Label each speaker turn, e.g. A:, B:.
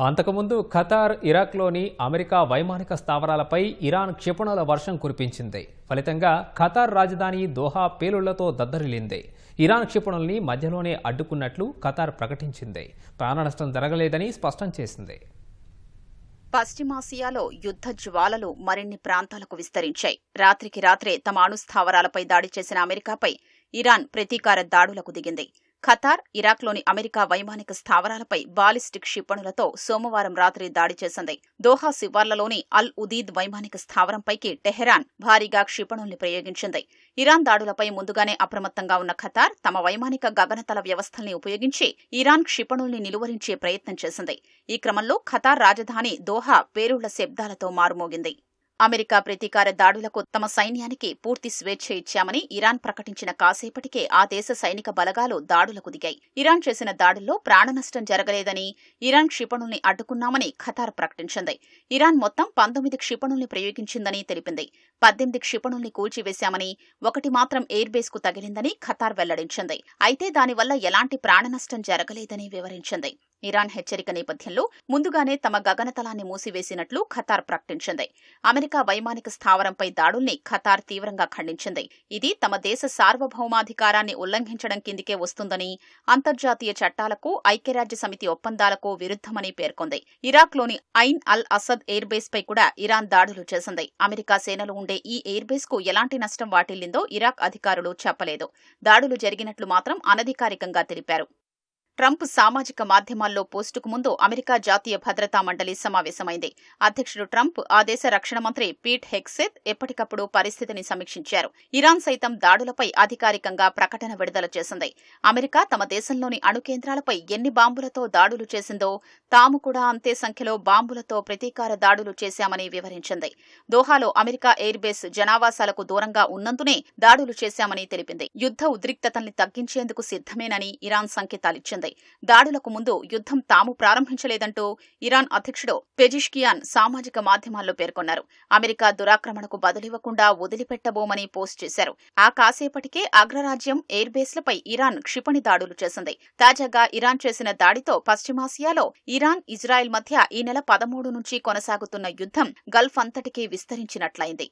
A: అంతకుముందు Qatar ఇరాక్లోని America వైమానిక స్థావరాలపై Iran క్షిపణుల వర్షం కురిపించింది. ఫలితంగా ఖతార్ రాజధాని దోహా పేలుళ్ళతో దద్దరిల్లింది. ఇరాన్ క్షిపణుల్ని మధ్యలోనే అడ్డుకున్నట్లు ఖతార్ ప్రకటించింది. ప్రాణనష్టం జరగలేదని స్పష్టం చేసింది.
B: పశ్చిమాసియాలో యుద్ధ జ్వాలలు మరిన్ని ప్రాంతాలకు విస్తరించాయి. రాత్రికి రాత్రే తమ అణుస్థావరాలపై దాడి చేసిన అమెరికాపై ఇరాన్ ప్రతీకార దాడులకు దిగింది. ఖతార్ ఇరాక్లోని అమెరికా వైమానిక స్థావరాలపై బాలిస్టిక్ క్షిపణులతో సోమవారం రాత్రి దాడి చేసింది. దోహా శివార్లలోని అల్ ఉదీద్ వైమానిక స్థావరంపైకి టెహరాన్ భారీగా క్షిపణుల్ని ప్రయోగించింది. ఇరాన్ దాడులపై ముందుగానే అప్రమత్తంగా ఉన్న ఖతార్ తమ వైమానిక గగనతల వ్యవస్థల్ని ఉపయోగించి ఇరాన్ క్షిపణుల్ని నిలువరించే ప్రయత్నం చేసింది. ఈ క్రమంలో ఖతార్ రాజధాని దోహా పేరుళ్ళ శబ్దాలతో మారుమోగింది. అమెరికా ప్రతీకార దాడులకు తమ సైన్యానికి పూర్తి స్వేచ్ఛ ఇచ్చామని ఇరాన్ ప్రకటించిన కాసేపటికే ఆ దేశ సైనిక బలగాలు దాడులకు దిగాయి. ఇరాన్ చేసిన దాడుల్లో ప్రాణనష్టం జరగలేదని ఇరాన్ క్షిపణుల్ని అడ్డుకున్నామని ఖతార్ ప్రకటించింది. ఇరాన్ మొత్తం పంతొమ్మిది క్షిపణుల్ని ప్రయోగించిందని తెలిపింది. పద్దెనిమిది క్షిపణుల్ని కూల్చివేశామని ఒకటి మాత్రం ఎయిర్ బేస్కు తగిలిందని ఖతార్ వెల్లడించింది. అయితే దానివల్ల ఎలాంటి ప్రాణనష్టం జరగలేదని వివరించింది. ఇరాన్ హెచ్చరిక నేపథ్యంలో ముందుగానే తమ గగనతలాన్ని మూసివేసినట్లు ఖతార్ ప్రకటించింది. అమెరికా వైమానిక స్థావరంపై దాడుల్ని ఖతార్ తీవ్రంగా ఖండించింది. ఇది తమ దేశ సార్వభౌమాధికారాన్ని ఉల్లంఘించడం కిందికే వస్తుందని అంతర్జాతీయ చట్టాలకు ఐక్యరాజ్య సమితి ఒప్పందాలకు విరుద్ధమని పేర్కొంది. ఇరాక్లోని Ain al Asad air base పై కూడా ఇరాన్ దాడులు చేసింది. అమెరికా సేనలు ఉండే ఈ ఎయిర్ బేస్కు ఎలాంటి నష్టం వాటిల్లిందో ఇరాక్ అధికారులు చెప్పలేదు. దాడులు జరిగినట్లు మాత్రం అనధికారికంగా తెలిపారు. ట్రంప్ సామాజిక మాధ్యమాల్లో పోస్టుకు ముందు అమెరికా జాతీయ భద్రతా మండలి సమావేశమైంది. అధ్యక్షుడు ట్రంప్ ఆ దేశ రక్షణ మంత్రి పీట్ హెక్సెత్ ఎప్పటికప్పుడు పరిస్థితిని సమీక్షించారు. ఇరాన్ సైతం దాడులపై అధికారికంగా ప్రకటన విడుదల చేసింది. అమెరికా తమ దేశంలోని అణు కేంద్రాలపై ఎన్ని బాంబులతో దాడులు చేసిందో తాము కూడా అంతే సంఖ్యలో బాంబులతో ప్రతీకార దాడులు చేశామని వివరించింది. దోహాలో అమెరికా ఎయిర్ బేస్ జనావాసాలకు దూరంగా ఉన్నందునే దాడులు చేశామని తెలిపింది. యుద్ధ ఉద్రిక్తతల్ని తగ్గించేందుకు సిద్దమేనని ఇరాన్ సంకేతాలిచ్చింది. దాడులకు ముందు యుద్ధం తాము ప్రారంభించలేదంటూ ఇరాన్ అధ్యక్షుడు పెజిష్కియాన్ సామాజిక మాధ్యమాల్లో పేర్కొన్నారు. అమెరికా దురాక్రమణకు బదులివ్వకుండా వదిలిపెట్టబోమని పోస్ట్ చేశారు. ఆ కాసేపటికే అగ్రరాజ్యం ఎయిర్బేస్లపై ఇరాన్ క్షిపణి దాడులు చేసింది. తాజాగా ఇరాన్ చేసిన దాడితో పశ్చిమాసియాలో ఇరాన్ ఇజ్రాయెల్ మధ్య ఈ నెల పదమూడు నుంచి కొనసాగుతున్న యుద్ధం గల్ఫ్ అంతటికీ విస్తరించినట్లయింది.